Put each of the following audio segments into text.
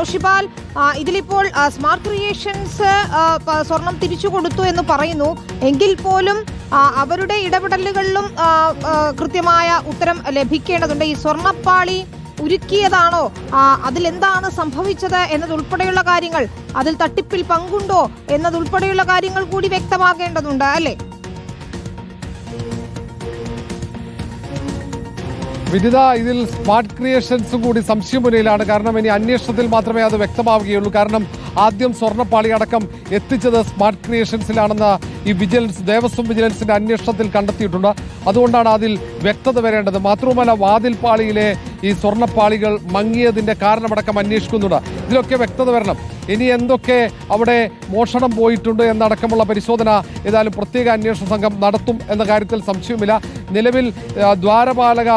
റോഷിപാൽ ഇതിലിപ്പോൾ smart creations സ്വർണം തിരിച്ചു കൊടുത്തു എന്ന് പറയുന്നു. എങ്കിൽ പോലും അവരുടെ ഇടപെടലുകളിലും കൃത്യമായ ഉത്തരം ലഭിക്കേണ്ടതുണ്ട്. ഈ സ്വർണപ്പാളി ഉരുക്കിയതാണോ? അതിലെന്താണ് സംഭവിച്ചത് എന്നതുൾപ്പെടെയുള്ള കാര്യങ്ങൾ അതിൽ തട്ടിപ്പിൽ പങ്കുണ്ടോ എന്നതുൾപ്പെടെയുള്ള കാര്യങ്ങൾ കൂടി വ്യക്തമാകേണ്ടതുണ്ട് അല്ലേ? വിനിത ഇതിൽ സ്മാർട്ട് ക്രിയേഷൻസും കൂടി സംശയം സംശയമുനയിലാണ് കാരണം ഇനി അന്വേഷണത്തിൽ മാത്രമേ അത് വ്യക്തമാവുകയുള്ളൂ. കാരണം ആദ്യം സ്വർണപ്പാളി അടക്കം എത്തിച്ചത് സ്മാർട്ട് ക്രിയേഷൻസിലാണെന്ന് ഈ വിജിലൻസ് ദേവസ്വം വിജിലൻസിന്റെ അന്വേഷണത്തിൽ കണ്ടെത്തിയിട്ടുണ്ട്. അതുകൊണ്ടാണ് അതിൽ വ്യക്തത വരേണ്ടത്. മാത്രവുമല്ല വാതിൽപ്പാളിയിലെ ഈ സ്വർണപ്പാളികൾ മങ്ങിയതിന്റെ കാരണമടക്കം അന്വേഷിക്കുന്നുണ്ട്. ഇതിലൊക്കെ വ്യക്തത വരണം. ഇനി എന്തൊക്കെ അവിടെ മോഷണം പോയിട്ടുണ്ട് എന്നടക്കമുള്ള പരിശോധന ഏതായാലും പ്രത്യേക അന്വേഷണ സംഘം നടത്തും എന്ന കാര്യത്തിൽ സംശയമില്ല നിലവിൽ ദ്വാരപാലക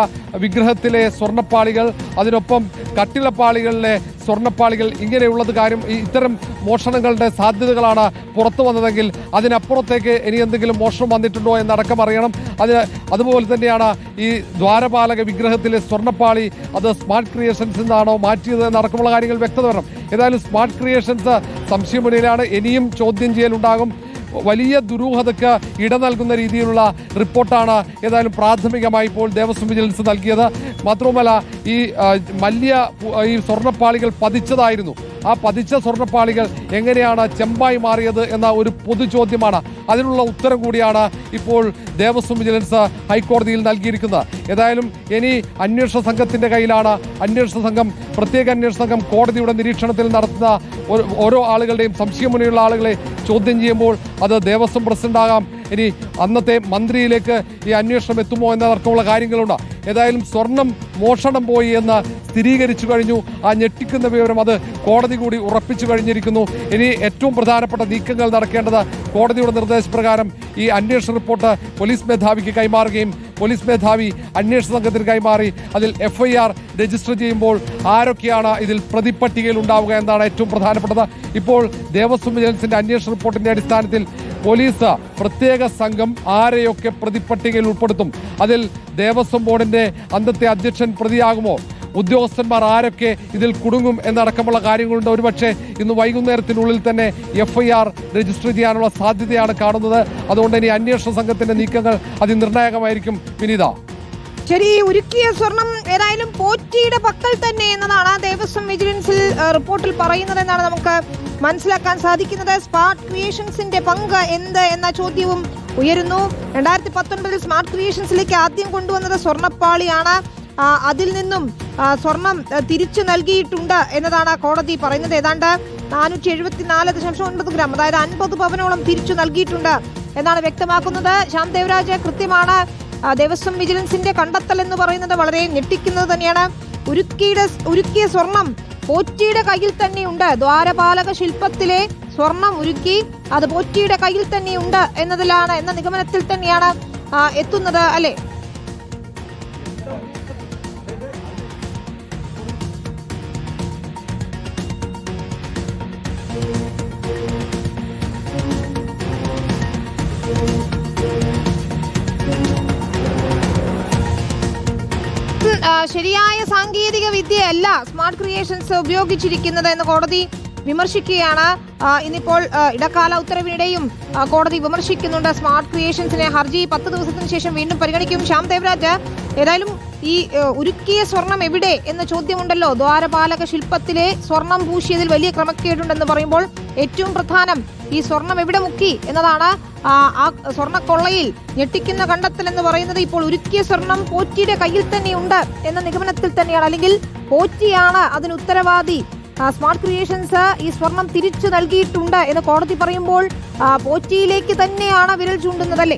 വിഗ്രഹത്തിലെ സ്വർണപ്പാളികൾ അതിനൊപ്പം കട്ടിളപ്പാളികളിലെ സ്വർണപ്പാളികൾ ഇങ്ങനെയുള്ളത് കാര്യം ഇത്തരം മോഷണങ്ങളുടെ സാധ്യതകളാണ് പുറത്തു വന്നതെങ്കിൽ അതിനപ്പുറത്തേക്ക് ഇനി എന്തെങ്കിലും മോഷണം വന്നിട്ടുണ്ടോ എന്നടക്കം അറിയണം. അത് അതുപോലെ തന്നെയാണ് ഈ ദ്വാരപാലക വിഗ്രഹത്തിലെ സ്വർണപ്പാളി അത് സ്മാർട്ട് ക്രിയേഷൻസ് നിന്നാണോ മാറ്റിയത് എന്നടക്കമുള്ള കാര്യങ്ങൾ വ്യക്തത വരണം ഏതായാലും സ്മാർട്ട് ക്രിയേഷൻസ് സംശയമുനയിലാണ്. ഇനിയും ചോദ്യം ചെയ്യലുണ്ടാകും. വലിയ ദുരൂഹതയ്ക്ക് ഇട നൽകുന്ന രീതിയിലുള്ള റിപ്പോർട്ടാണ് ഏതായാലും പ്രാഥമികമായി ഇപ്പോൾ ദേവസ്വം വിജിലൻസ് നൽകിയത്. മാത്രവുമല്ല ഈ മല്യ ഈ സ്വർണപ്പാളികൾ പതിച്ചതായിരുന്നു. ആ പതിച്ച സ്വർണപ്പാളികൾ എങ്ങനെയാണ് ചെമ്പായി മാറിയത് എന്ന ഒരു പൊതു ചോദ്യമാണ്. അതിനുള്ള ഉത്തരം കൂടിയാണ് ഇപ്പോൾ ദേവസ്വം വിജിലൻസ് ഹൈക്കോടതിയിൽ നൽകിയിരിക്കുന്നത്. ഏതായാലും ഇനി അന്വേഷണ സംഘത്തിന്റെ കയ്യിലാണ്. അന്വേഷണ സംഘം പ്രത്യേക അന്വേഷണ സംഘം കോടതിയുടെ നിരീക്ഷണത്തിൽ നടത്തുന്ന ഓരോ ആളുകളുടെയും സംശയമുനയുള്ള ആളുകളെ ചോദ്യം ചെയ്യുമ്പോൾ അത് ദേവസ്വം പ്രസിഡന്റാകാം. ഇനി അന്നത്തെ മന്ത്രിയിലേക്ക് ഈ അന്വേഷണം എത്തുമോ എന്നതടക്കമുള്ള കാര്യങ്ങളുണ്ട്. ഏതായാലും സ്വർണം മോഷണം പോയി എന്ന് സ്ഥിരീകരിച്ചു കഴിഞ്ഞു. ആ ഞെട്ടിക്കുന്ന വിവരം അത് കോടതി കൂടി ഉറപ്പിച്ചു കഴിഞ്ഞിരിക്കുന്നു. ഇനി ഏറ്റവും പ്രധാനപ്പെട്ട നീക്കങ്ങൾ നടക്കേണ്ടത് കോടതിയുടെ നിർദ്ദേശപ്രകാരം ഈ അന്വേഷണ റിപ്പോർട്ട് പോലീസ് മേധാവിക്ക് കൈമാറുകയും പോലീസ് മേധാവി അന്വേഷണ സംഘത്തിന് കൈമാറി അതിൽ എഫ് രജിസ്റ്റർ ചെയ്യുമ്പോൾ ആരൊക്കെയാണ് ഇതിൽ പ്രതിപ്പട്ടികയിൽ ഉണ്ടാവുക എന്നാണ് ഏറ്റവും പ്രധാനപ്പെട്ടത്. ഇപ്പോൾ ദേവസ്വം വിജിലൻസിന്റെ അന്വേഷണ റിപ്പോർട്ടിന്റെ അടിസ്ഥാനത്തിൽ പോലീസ് പ്രത്യേക സംഘം ആരെയൊക്കെ പ്രതിപ്പട്ടികയിൽ ഉൾപ്പെടുത്തും? അതിൽ ദേവസ്വം ബോർഡിന്റെ അന്നത്തെ അധ്യക്ഷൻ പ്രതിയാകുമോ? ഉദ്യോഗസ്ഥന്മാർ ആരൊക്കെ ഇതിൽ കുടുങ്ങും എന്നടക്കമുള്ള കാര്യങ്ങളുണ്ട്. ഒരുപക്ഷെ ഇന്ന് വൈകുന്നേരത്തിനുള്ളിൽ തന്നെ എഫ് ഐ ആർ രജിസ്റ്റർ ചെയ്യാനുള്ള സാധ്യതയാണ് കാണുന്നത്. അതുകൊണ്ട് ഇനി അന്വേഷണ സംഘത്തിന്റെ നീക്കങ്ങൾ അതിനിർണായകമായിരിക്കും. വിനീത. ശരി ഉരുക്കിയ സ്വർണം ഏതായാലും പോറ്റിയുടെ പക്കൽ തന്നെ എന്നതാണ് ദേവസ്വം വിജിലൻസിൽ റിപ്പോർട്ടിൽ പറയുന്നത് എന്നാണ് നമുക്ക് മനസ്സിലാക്കാൻ സാധിക്കുന്നത്. സ്മാർട്ട് ക്രിയേഷൻസിന്റെ പങ്ക് എന്ത് എന്ന ചോദ്യവും ഉയരുന്നു. രണ്ടായിരത്തി പത്തൊൻപതിൽ സ്മാർട്ട് ക്രിയേഷൻസിലേക്ക് ആദ്യം കൊണ്ടുവന്നത് സ്വർണപ്പാളിയാണ്. അതിൽ നിന്നും സ്വർണം തിരിച്ചു നൽകിയിട്ടുണ്ട് എന്നതാണ് കോടതി പറയുന്നത്. ഏതാണ്ട് നാനൂറ്റി എഴുപത്തിനാല് ദശാംശം ഒൻപത് ഗ്രാം അതായത് അൻപത് പവനോളം തിരിച്ചു നൽകിയിട്ടുണ്ട് എന്നാണ് വ്യക്തമാക്കുന്നത്. ശ്യാം ദേവരാജ് കൃത്യമാണ് ദേവസ്വം വിജിലൻസിന്റെ കണ്ടെത്തൽ എന്ന് പറയുന്നത് വളരെ ഞെട്ടിക്കുന്നത് തന്നെയാണ്. ഉരുക്കിയുടെ ഉരുക്കിയ സ്വർണം പോറ്റിയുടെ കയ്യിൽ തന്നെയുണ്ട്. ദ്വാരപാലക ശില്പത്തിലെ സ്വർണം ഉരുക്കി അത് പോറ്റിയുടെ കയ്യിൽ തന്നെയുണ്ട് എന്നതിലാണ് എന്ന നിഗമനത്തിൽ തന്നെയാണ് എത്തുന്നത് അല്ലെ? ശരിയായ സാങ്കേതിക വിദ്യയല്ല സ്മാർട്ട് ക്രിയേഷൻസ് ഉപയോഗിച്ചിരിക്കുന്നത് എന്ന് കോടതി വിമർശിക്കുകയാണ്. ഇന്നിപ്പോൾ ഇടക്കാല ഉത്തരവിനിടെയും കോടതി വിമർശിക്കുന്നുണ്ട്. സ്മാർട്ട് ക്രിയേഷൻസിനെ ഹർജി പത്ത് ദിവസത്തിന് ശേഷം വീണ്ടും പരിഗണിക്കും. ശ്യാം ദേവരാജ് ഏതായാലും ഈ ഉരുക്കിയ സ്വർണം എവിടെ എന്ന ചോദ്യമുണ്ടല്ലോ. ദ്വാരപാലക ശില്പത്തിലെ സ്വർണം പൂശിയതിൽ വലിയ ക്രമക്കേടുണ്ടെന്ന് പറയുമ്പോൾ ഏറ്റവും പ്രധാനം ഈ സ്വർണം എവിടെ മുക്കി എന്നതാണ് ആ സ്വർണ കൊള്ളയിൽ ഞെട്ടിക്കുന്ന കണ്ടെത്തൽ എന്ന് പറയുന്നത്. ഇപ്പോൾ ഉരുക്കിയ സ്വർണം പോറ്റിയുടെ കയ്യിൽ തന്നെയുണ്ട് എന്ന നിഗമനത്തിൽ തന്നെയാണ്. അല്ലെങ്കിൽ പോറ്റിയാണ് അതിന് ഉത്തരവാദി. സ്മാർട്ട് ക്രിയേഷൻസ് ഈ സ്വർണം തിരിച്ചു നൽകിയിട്ടുണ്ട് എന്ന് കോടതി പറയുമ്പോൾ പോറ്റിയിലേക്ക് തന്നെയാണ് വിരൽ ചൂണ്ടുന്നതല്ലേ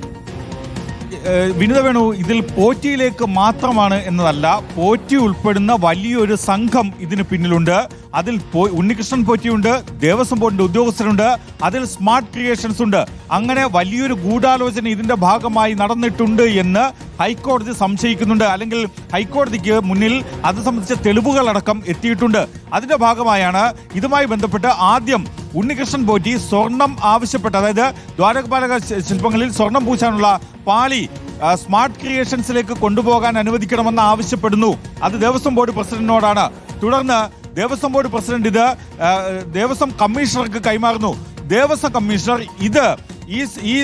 വിനിത വേണു ഇതിൽ പോറ്റിയിലേക്ക് മാത്രമാണ് എന്നതല്ല പോറ്റി ഉൾപ്പെടുന്ന വലിയൊരു സംഘം ഇതിന് പിന്നിലുണ്ട്. അതിൽ ഉണ്ണികൃഷ്ണൻ പോറ്റിയുണ്ട് ദേവസ്വം ബോർഡിന്റെ ഉദ്യോഗസ്ഥരുണ്ട് അതിൽ സ്മാർട്ട് ക്രിയേഷൻസ് ഉണ്ട്. അങ്ങനെ വലിയൊരു ഗൂഢാലോചന ഇതിന്റെ ഭാഗമായി നടന്നിട്ടുണ്ട് എന്ന് ഹൈക്കോടതി സംശയിക്കുന്നുണ്ട്. അല്ലെങ്കിൽ ഹൈക്കോടതിക്ക് മുന്നിൽ അത് സംബന്ധിച്ച തെളിവുകളടക്കം എത്തിയിട്ടുണ്ട്. അതിന്റെ ഭാഗമായാണ് ഇതുമായി ബന്ധപ്പെട്ട് ആദ്യം ഉണ്ണികൃഷ്ണൻ പോറ്റി സ്വർണം ആവശ്യപ്പെട്ട്. അതായത് ദ്വാരപാലക ശി- ശില്പങ്ങളിൽ സ്വർണം പൂശാനുള്ള പാളി സ്മാർട്ട് ക്രിയേഷൻസിലേക്ക് കൊണ്ടുപോകാൻ അനുവദിക്കണമെന്ന് ആവശ്യപ്പെടുന്നു. അത് ദേവസ്വം ബോർഡ് പ്രസിഡന്റിനോടാണ്. തുടർന്ന് ദേവസ്വം ബോർഡ് പ്രസിഡന്റ് ഇത് ദേവസ്വം കമ്മീഷണർക്ക് കൈമാറുന്നു. ദേവസ്വം കമ്മീഷണർ ഇത് ഈ ഈ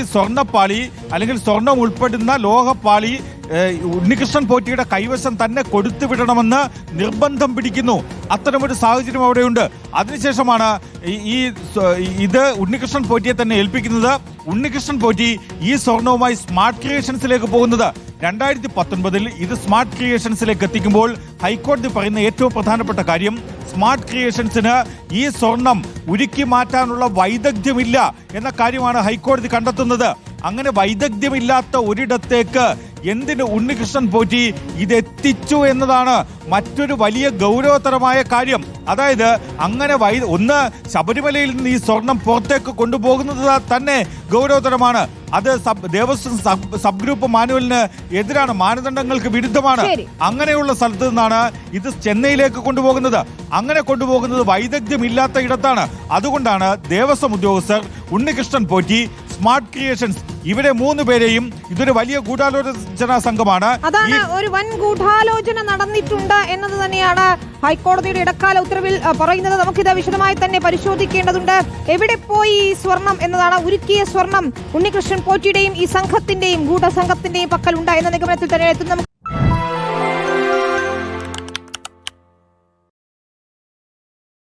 അല്ലെങ്കിൽ സ്വർണം ഉൾപ്പെടുന്ന ലോഹപ്പാളി ഉണ്ണികൃഷ്ണൻ പോറ്റിയുടെ കൈവശം തന്നെ കൊടുത്തു വിടണമെന്ന് നിർബന്ധം പിടിക്കുന്നു. അത്തരമൊരു സാഹചര്യം അവിടെയുണ്ട്. അതിനുശേഷമാണ് ഈ- ഇത് ഉണ്ണികൃഷ്ണൻ പോറ്റിയെ തന്നെ ഏൽപ്പിക്കുന്നത്. ഉണ്ണികൃഷ്ണൻ പോറ്റി ഈ സ്വർണവുമായി സ്മാർട്ട് ക്രിയേഷൻസിലേക്ക് പോകുന്നത്. രണ്ടായിരത്തി പത്തൊൻപതിൽ ഇത് സ്മാർട്ട് ക്രിയേഷൻസിലേക്ക് എത്തിക്കുമ്പോൾ ഹൈക്കോടതി പറയുന്ന ഏറ്റവും പ്രധാനപ്പെട്ട കാര്യം സ്മാർട്ട് ക്രിയേഷൻസിന് ഈ സ്വർണം ഉരുക്കി മാറ്റാനുള്ള വൈദഗ്ധ്യമില്ല എന്ന കാര്യമാണ് ഹൈക്കോടതി കണ്ടെത്തുന്നത്. അങ്ങനെ വൈദഗ്ധ്യമില്ലാത്ത ഒരിടത്തേക്ക് എന്തിന് ഉണ്ണികൃഷ്ണൻ പോറ്റി ഇതെത്തിച്ചു എന്നതാണ് മറ്റൊരു വലിയ ഗൗരവതരമായ കാര്യം. അതായത് അങ്ങനെ വൈ ഒന്ന് ശബരിമലയിൽ നിന്ന് ഈ സ്വർണം പുറത്തേക്ക് കൊണ്ടുപോകുന്നത് തന്നെ ഗൗരവതരമാണ്. അത് sub Devaswom sub sub group മാനുവലിന് എതിരാണ് മാനദണ്ഡങ്ങൾക്ക് വിരുദ്ധമാണ്. അങ്ങനെയുള്ള സ്ഥലത്ത് നിന്നാണ് ഇത് ചെന്നൈയിലേക്ക് കൊണ്ടുപോകുന്നത്. അങ്ങനെ കൊണ്ടുപോകുന്നത് വൈദഗ്ധ്യമില്ലാത്ത ഇടത്താണ്. അതുകൊണ്ടാണ് ദേവസ്വം ഉദ്യോഗസ്ഥർ ഉണ്ണികൃഷ്ണൻ പോറ്റി സ്മാർട്ട് ക്രിയേഷൻസ്. ഇവരെ മൂന്ന് പേരെയും ഇതൊരു വലിയ ഗൂഢാലോചന സംഘമാണ്. അതാണ് ഒരു വൻ ഗൂഢാലോചന നടന്നിട്ടുണ്ട് എന്നത് തന്നെയാണ് ഹൈക്കോടതിയുടെ ഇടക്കാല ഉത്തരവിൽ പറയുന്നത്. നമുക്കിത് വിശദമായി തന്നെ പരിശോധിക്കേണ്ടതുണ്ട്. എവിടെ പോയി ഈ സ്വർണം എന്നതാണ് ഉരുക്കിയ സ്വർണം ഉണ്ണികൃഷ്ണൻ പോറ്റിയുടെയും ഈ സംഘത്തിന്റെയും ഗൂഢസംഘത്തിന്റെയും പക്കലുണ്ട് എന്ന നിഗമനത്തിൽ തന്നെ എത്തും നമുക്ക്